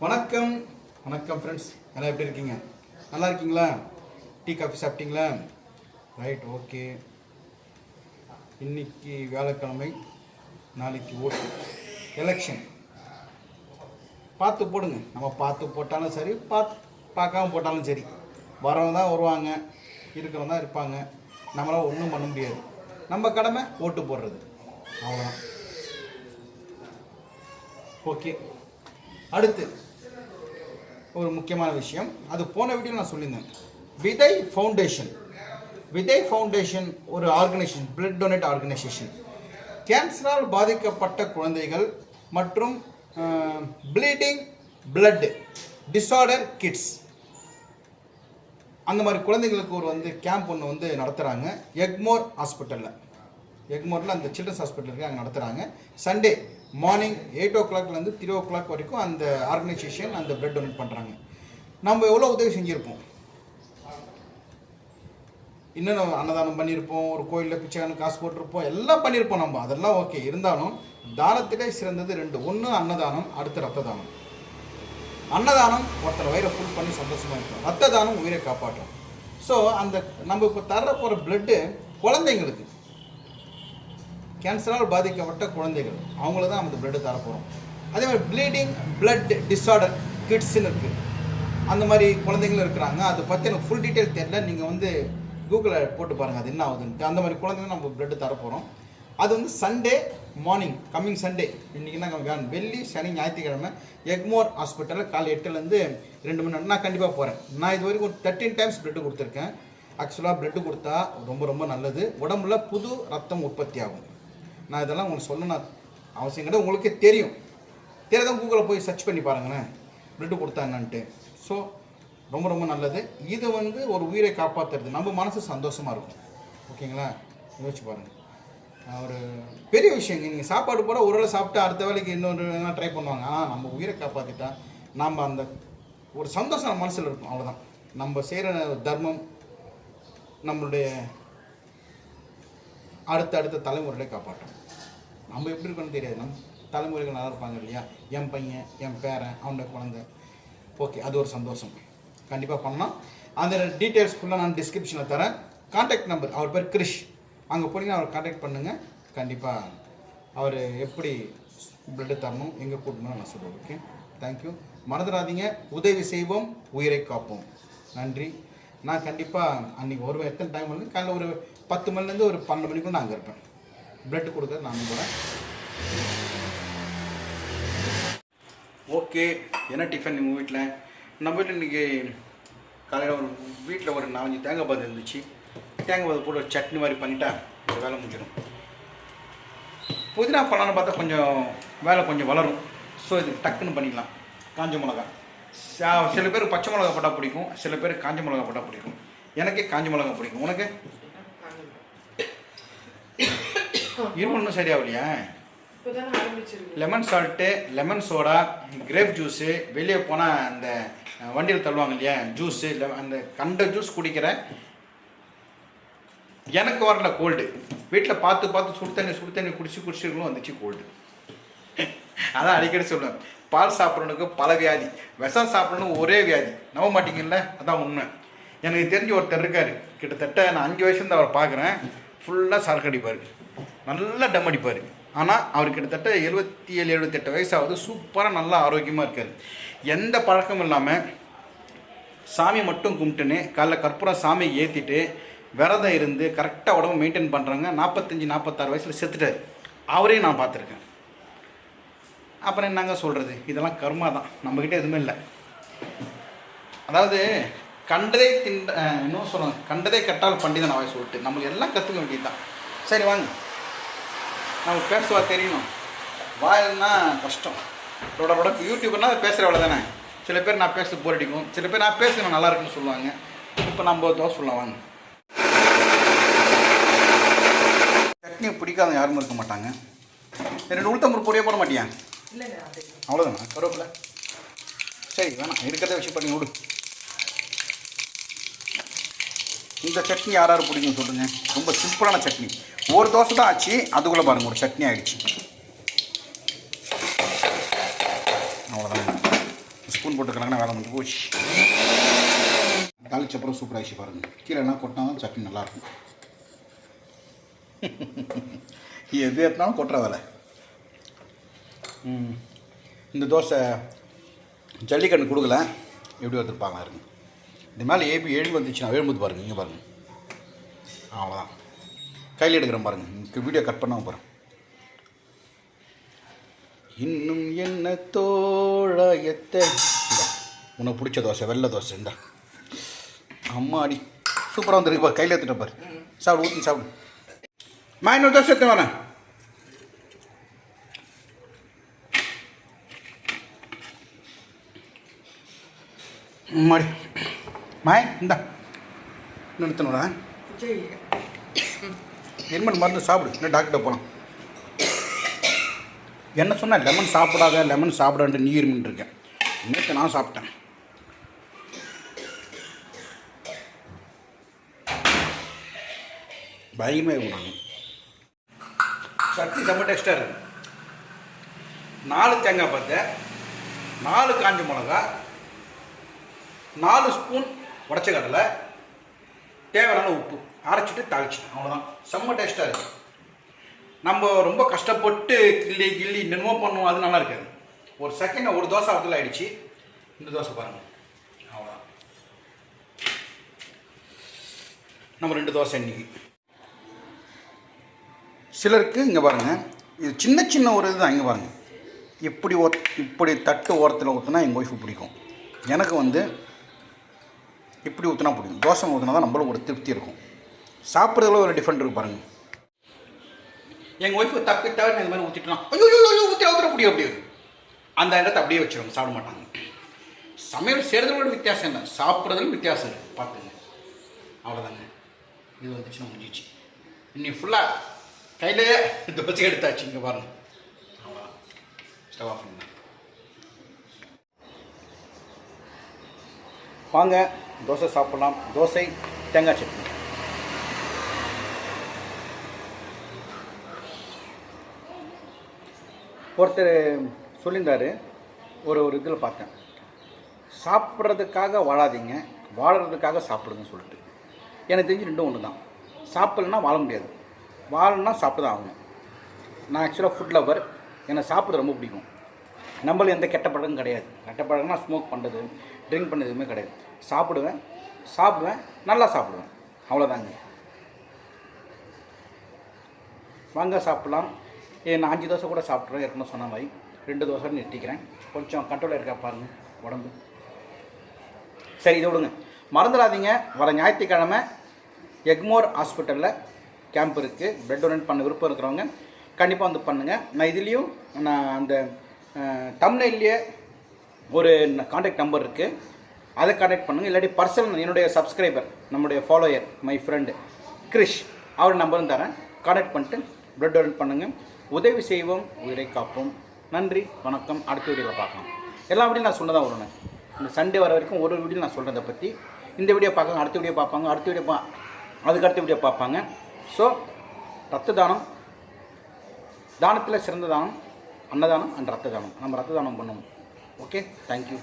வணக்கம். வணக்கம் ஃப்ரெண்ட்ஸ் எல்லாம் எப்படி இருக்கீங்க? நல்லா இருக்கீங்களா? டீ காஃபி சாப்பிட்டீங்களா? ரைட் ஓகே இன்னைக்கு வியாழக்கிழமை நாளைக்கு ஓட்டு. எலெக்ஷன் பார்த்து போடுங்க. நம்ம பார்த்து போட்டாலும் சரி பார்த்து பார்க்காம போட்டாலும் சரி. வரவங்க தான் வருவாங்க இருக்கிறவங்க தான் இருப்பாங்க. நம்மளால் ஒன்றும் பண்ண முடியாது. நம்ம கடமை ஓட்டு போடுறது. அவ்வளோதான் ஓகே அடுத்து. ஒரு முக்கியமான விஷயம். அது போன வீடியோ நான் சொல்லியிருந்தேன். விதை ஃபவுண்டேஷன் விதை ஃபவுண்டேஷன் ஒரு ஆர்கனைசேஷன் பிளட் டொனேட் ஆர்கனைசேஷன் கேன்சரால் பாதிக்கப்பட்ட குழந்தைகள் மற்றும் ப்ளீடிங் பிளட் டிஸார்டர் கிட்ஸ் அந்த மாதிரி குழந்தைங்களுக்கு ஒரு வந்து கேம்ப் ஒன்று வந்து நடத்துகிறாங்க எக்மோர் ஹாஸ்பிட்டலில் எக்மோரில் அந்த சில்ட்ரன்ஸ் ஹாஸ்பிட்டல் இருக்குது அங்கே நடத்துகிறாங்க சண்டே மார்னிங் எயிட் ஓ கிளாக்லேருந்து த்ரீ ஓ கிளாக் வரைக்கும் அந்த ஆர்கனைசேஷன் அந்த பிளட் டொனேட் பண்ணுறாங்க நம்ம எவ்வளோ உதவி செஞ்சுருப்போம்? இன்னும் அன்னதானம் பண்ணியிருப்போம் ஒரு கோயிலில் பிச்சைக்கான காசு போட்டிருப்போம் எல்லாம் பண்ணியிருப்போம் நம்ம. அதெல்லாம் ஓகே இருந்தாலும் தானத்திலே சிறந்தது ரெண்டு. ஒன்று அன்னதானம் அடுத்து ரத்த தானம் அன்னதானம் ஒருத்தர் வயிறை ஃபுல் பண்ணி சந்தோஷமாக இருக்கும் ரத்த தானம் உயிரை காப்பாற்றும். ஸோ அந்த நம்ம இப்போ தர போகிற பிளட்டு குழந்தைங்களுக்கு கேன்சரால் பாதிக்கப்பட்ட குழந்தைகள். அவங்கள தான் அந்த பிளட்டு தரப்போகிறோம் அதே மாதிரி ப்ளீடிங் பிளட் டிஸார்டர் கிட்ஸ்ன்னு இருக்குது அந்த மாதிரி குழந்தைங்களும் இருக்கிறாங்க. அதை பற்றி எனக்கு ஃபுல் டீட்டெயில் தெரியல. நீங்கள் வந்து கூகுளில் போட்டு பாருங்கள் அது என்ன ஆகுதுன்ட்டு. அந்த மாதிரி குழந்தைங்க நம்ம பிளட்டு தரப்போகிறோம் அது வந்து சண்டே மார்னிங் கம்மிங் சண்டே இன்றைக்கி தான் வேணும் வெள்ளி சனி ஞாயிற்றுக்கிழமை எக்மோர் ஹாஸ்பிட்டலில் காலை எட்டுலேருந்து ரெண்டு மணி நேரம். நான் கண்டிப்பாக போகிறேன் நான் இது வரைக்கும் ஒரு தேர்ட்டின் டைம்ஸ் பிளட்டு கொடுத்துருக்கேன். ஆக்சுவலாக பிளட்டு கொடுத்தா ரொம்ப ரொம்ப நல்லது. உடம்புல புது ரத்தம் உற்பத்தி ஆகும். நான் இதெல்லாம் உங்களுக்கு சொல்லணும் அவசியம் கிடையாது. உங்களுக்கே தெரியும். தெரியாதான் கூகுளில் போய் சர்ச் பண்ணி பாருங்களேன். பிளட்டு கொடுத்தாங்கன்ட்டு. ஸோ ரொம்ப ரொம்ப நல்லது. இது வந்து ஒரு உயிரை காப்பாற்றுறது நம்ம மனசு சந்தோஷமாக இருக்கும். ஓகேங்களா? யோசிச்சு பாருங்கள் ஒரு பெரிய விஷயங்க நீங்கள் சாப்பாடு போட ஒரு வேளை சாப்பிட்டு அடுத்த வேலைக்கு இன்னொரு ட்ரை பண்ணுவாங்க. ஆனால் நம்ம உயிரை காப்பாற்றிட்டா நம்ம அந்த ஒரு சந்தோஷம் நம்ம மனசில் இருக்கும். அவ்வளோதான் நம்ம செய்கிற தர்மம் நம்மளுடைய அடுத்த அடுத்த தலைமுறையில காப்பாற்றும். நம்ம எப்படி இருக்கணும்னு தெரியாது. நம்ம தலைமுறைகள் நல்லா இருப்பாங்க இல்லையா? என் பையன் என் பேரன் அவனுடைய குழந்தை. ஓகே அது ஒரு சந்தோஷம். கண்டிப்பாக பண்ணலாம். அந்த டீட்டெயில்ஸ் ஃபுல்லாக நான் டிஸ்கிரிப்ஷனில் தரேன். காண்டாக்ட் நம்பர் அவர் பேர் கிரிஷ். அங்கே போனீங்கன்னா அவர் காண்டாக்ட் பண்ணுங்கள் கண்டிப்பாக அவர் எப்படி பிளட்டு தரணும் எங்கே கூட்டணும் நான் சொல்கிறேன் ஓகே தேங்க்யூ மறந்துடாதீங்க. உதவி செய்வோம் உயிரை காப்போம். நன்றி. நான் கண்டிப்பாக அன்றைக்கி ஒரு எத்தனை டைம் வந்து காலையில் ஒரு பத்து மணிலேருந்து ஒரு பன்னெண்டு மணிக்குள்ள நான் அங்கே இருப்பேன். பிளட் கொடுக்க நான் போகிறேன் ஓகே என்ன டிஃபன் உங்கள் வீட்டில் நம்ம வீட்டில் இன்றைக்கி காலையில் ஒரு வீட்டில் ஒரு நாலஞ்சு தேங்காய் பாது இருந்துச்சு. தேங்காய் பாது போட்டு ஒரு சட்னி மாதிரி பண்ணிட்டா இந்த வேலை முடிஞ்சிடும். புதினா பண்ணலான்னு பார்த்தா கொஞ்சம் வேலை கொஞ்சம் வளரும். ஸோ இது டக்குன்னு பண்ணிக்கலாம். காஞ்ச மிளகா. சில பேர் பச்சை மிளகா போட்டால் பிடிக்கும் சில பேர் காஞ்ச மிளகா போட்டால் பிடிக்கும். எனக்கே காஞ்ச மிளகா பிடிக்கும். உனக்கு? இருமல் இன்னும் சரியாகலையா? Lemon salt lemon soda grape juice வெளியே போனால் அந்த வண்டியில் தள்ளுவாங்க இல்லையா? ஜூஸு அந்த கண்ட ஜூஸ் குடிக்கிறேன் எனக்கு வரல கோல்டு வீட்டில் பார்த்து பார்த்து சுடு தண்ணி சுடு தண்ணி குடிச்சு குடிச்சிருக்கணும் வந்துச்சு கோல்டு அதான் அடிக்கடி சொல்லுவேன். பால் சாப்பிட்றவனுக்கு பல வியாதி. விஷம் சாப்பிட்றவனுக்கு ஒரே வியாதி. நம்ப மாட்டீங்கல்ல? அதான் உண்மை. எனக்கு தெரிஞ்ச ஒருத்தர் இருக்கார். கிட்டத்தட்ட நான் அஞ்சு வயசுலேருந்து அவரை பார்க்குறேன். ஃபுல்லாக சரக்கு அடிப்பார். நல்லா டம் அடிப்பார். ஆனால் அவர் கிட்டத்தட்ட எழுபத்தி ஏழு எழுபத்தெட்டு வயசாவது சூப்பராக நல்லா ஆரோக்கியமாக இருக்கார். எந்த பழக்கமும் இல்லாமல் சாமி மட்டும் கும்பிட்டுன்னு காலைல கற்பூரம் சாமி ஏற்றிட்டு விரதம் இருந்து கரெக்டாக உடம்பு மெயின்டைன் பண்ணுறாங்க நாற்பத்தஞ்சு நாற்பத்தாறு வயசில் செத்துட்டார். அவரையும் நான் பார்த்துருக்கேன். அப்புறம் என்னங்க சொல்கிறது இதெல்லாம் கர்மா தான். நம்மக்கிட்ட எதுவுமே இல்லை. அதாவது கண்டதே திண்ட இன்னும் சொல்லணும் கண்டதே கட்டால் பண்டிதன் அவை சொல்லிட்டு. நம்மளுக்கு எல்லாம் கற்றுக்க வேண்டியது தான் சரி வாங்க. நமக்கு பேசுவா தெரியணும். வாயில்னா கஷ்டம். ரோட ரோட யூடியூப்னா பேசுகிற அவ்வளோ தானே. சில பேர் நான் பேச போர் அடிக்கும். சில பேர் நான் பேசுகிறேன் நல்லா இருக்குன்னு சொல்லுவாங்க. இப்போ நம்ம தோசை சொல்லலாம் வாங்க. சட்னி பிடிக்காத யாரும் இருக்க மாட்டாங்க. ரெண்டு உளுத்தம்பரு பொடியே போட மாட்டியா? அவ்வளோதானா கருவேப்பிலை. சரி வேணாம். இருக்கிறத வச்சு பண்ணி விடு. இந்த சட்னி யார் யார் பிடிக்கும் சொல்லுங்கள் ரொம்ப சிம்பிளான சட்னி. ஒரு தோசை தான் ஆச்சு. அதுக்குள்ளே பாருங்கள் ஒரு சட்னி ஆகிடுச்சு அவ்வளோதான் ஸ்பூன் போட்டுக்கிறாங்கன்னா வேலை முடிஞ்சு போச்சு. தாளிச்ச அப்புறம் சூப்பர் ஆகிடுச்சு பாருங்க. கீழேனா கொட்டினா தான் சட்னி நல்லாயிருக்கும் எது ஏற்றினாலும் கொட்டுற வேலை. இந்த தோசை ஜல்லிக்கண்ணு கொடுக்கல. எப்படி வந்துருப்பாங்க இருங்க இந்த மேலே ஏபி எழுதி வந்துச்சுன்னா எழுபது பாருங்க இங்கே பாருங்கள் அவ்வளோதான் கையில் எடுக்கிறேன் பாருங்கள் இங்கே வீடியோ கட் பண்ணாமல் போகிறேன் இன்னும் என்ன தோழாயத்தை? உனக்கு பிடிச்ச தோசை வெள்ளை தோசை இந்த. அம்மாடி சூப்பராக வந்துருக்கு பாரு கையில் எடுத்துட்ட பாரு. சாப்பிடு ஊற்றி சாப்பிடு. மா இன்னொரு தோசை எடுத்து வரேன். மாடி மாய் இந்தா. இன்னும் விஜய் என்ன மருந்து சாப்பிடு. இல்லை டாக்டர் போகலாம் என்ன சொன்ன? லெமன் சாப்பிடாத லெமன் சாப்பிடான்ட்டு நீ இருமின்னு இருக்கேன். நேற்று நான் சாப்பிட்டேன். பயமே விடாங்க சட்னி செம்ம டேஸ்ட்டாக இருக்கு. நாலு தேங்காய் பத்தை நாலு காஞ்ச மிளகா நாலு ஸ்பூன் உடச்ச கடலை தேவையான உப்பு. அரைச்சிட்டு தாளிச்சிட்டேன். அவ்வளோதான் செம்ம டேஸ்ட்டாக இருக்குது நம்ம ரொம்ப கஷ்டப்பட்டு கிள்ளி கிள்ளி என்னமோ பண்ணுவோம். அது நல்லா இருக்காது. ஒரு செகண்ட் ஒரு தோசை அதில் ஆகிடுச்சு இந்த தோசை பாருங்கள் அவ்வளோதான் நம்ம ரெண்டு தோசை இன்னைக்கு. சிலருக்கு இங்கே பாருங்கள் இது சின்ன சின்ன ஒரு இதுதான். இங்கே பாருங்கள் இப்படி ஒ இப்படி தட்டு ஓரத்தில் ஊற்றுனா எங்கள் ஒய்ஃபு பிடிக்கும். எனக்கு வந்து இப்படி ஊற்றினா பிடிக்கும் தோசை ஊற்றினா தான் நம்மளுக்கு ஒரு திருப்தி இருக்கும். சாப்பிட்றதுல ஒரு டிஃப்ரெண்ட் இருக்கு பாருங்கள் எங்கள் ஒய்ஃபு தப்பி தவிர இந்த மாதிரி ஊற்றிட்டோம் ஐயோ ஐயோ, ஐயோ ஊற்றி ஊற்ற முடியும் அப்படியே. அந்த இடத்த அப்படியே வச்சிருவாங்க சாப்பிட மாட்டாங்க. சமையல் செய்கிறதோட வித்தியாசம் இல்லை. சாப்பிட்றதுல வித்தியாசம் இருக்குது பார்த்துங்க. அவ்வளோதாங்க இது வந்துச்சுன்னா முடிஞ்சிச்சு. இன்னைக்கு ஃபுல்லாக கையிலேயே தோசை எடுத்தாச்சு இங்கே பாருங்க. அவ்வளோ ஸ்டவ் ஆஃப் பண்ணேன் வாங்க தோசை சாப்பிட்லாம். தோசை தேங்காய் சட்னி. ஒருத்தர் சொல்லியிருந்தார் ஒரு ஒரு இதில் பார்த்தேன். சாப்பிட்றதுக்காக வாழாதீங்க வாழறதுக்காக சாப்பிடுங்கன்னு சொல்லிட்டு. எனக்கு தெரிஞ்சு ரெண்டும் ஒன்று தான். சாப்பிட்லன்னா வாழ முடியாது. வாழணும்னா சாப்பிட்டு தான் ஆகணும். நான் ஆக்சுவலாக ஃபுட் லவர் எனக்கு சாப்பிட ரொம்ப பிடிக்கும். நம்மளும் எந்த கெட்ட பழக்கம் கிடையாது. கெட்ட பழக்கம்னா ஸ்மோக் பண்ணுறது ட்ரிங்க் பண்ணது எதுவுமே கிடையாது. சாப்பிடுவேன் சாப்பிடுவேன் நல்லா சாப்பிடுவேன். அவ்வளோதாங்க வாங்க சாப்பிட்லாம். ஏ நான் அஞ்சு தோசை கூட சாப்பிட்றேன் ஏற்கனவே சொன்ன மாதிரி. ரெண்டு தோசை நிறுத்திக்கிறேன் கொஞ்சம் கண்ட்ரோலாக இருக்கா பாருங்கள் உடம்பு. சரி இதை விடுங்க. மறந்துடாதீங்க. வர ஞாயிற்றுக்கிழமை எக்மோர் ஹாஸ்பிட்டலில் கேம்ப் இருக்குது பிளட் டொனேட் பண்ண விருப்பம் இருக்கிறவங்க கண்டிப்பாக வந்து பண்ணுங்கள் நான் இதுலேயும் நான் அந்த தமிழ்லேயே ஒரு காண்டாக்ட் நம்பர் இருக்குது அதை கனெக்ட் பண்ணுங்கள் இல்லாட்டி பர்சனல் என்னுடைய சப்ஸ்கிரைபர் நம்முடைய ஃபாலோயர் மை ஃப்ரெண்டு கிரிஷ் அவர் நம்பரும் தரேன். கனெக்ட் பண்ணிட்டு ப்ளட் டொனேட் பண்ணுங்கள் உதவி செய்வோம் உயிரை காப்போம். நன்றி வணக்கம். அடுத்த வீடியோவில் பார்க்கலாம். எல்லா வீடியும் நான் சொன்னதான் வருவேன். இந்த சண்டே வர வரைக்கும் ஒரு வீடியோ நான் சொல்கிறத பற்றி இந்த வீடியோ பார்க்க அடுத்த வீடியோ பார்ப்பாங்க அடுத்த வீடியோ பா அதுக்கு அடுத்த வீடியோ பார்ப்பாங்க. ஸோ ரத்த தானம் தானத்தில் சிறந்த தானம் அன்னதானம் அண்ட் ரத்த தானம். நம்ம ரத்த தானம் பண்ணுவோம். Okay thank you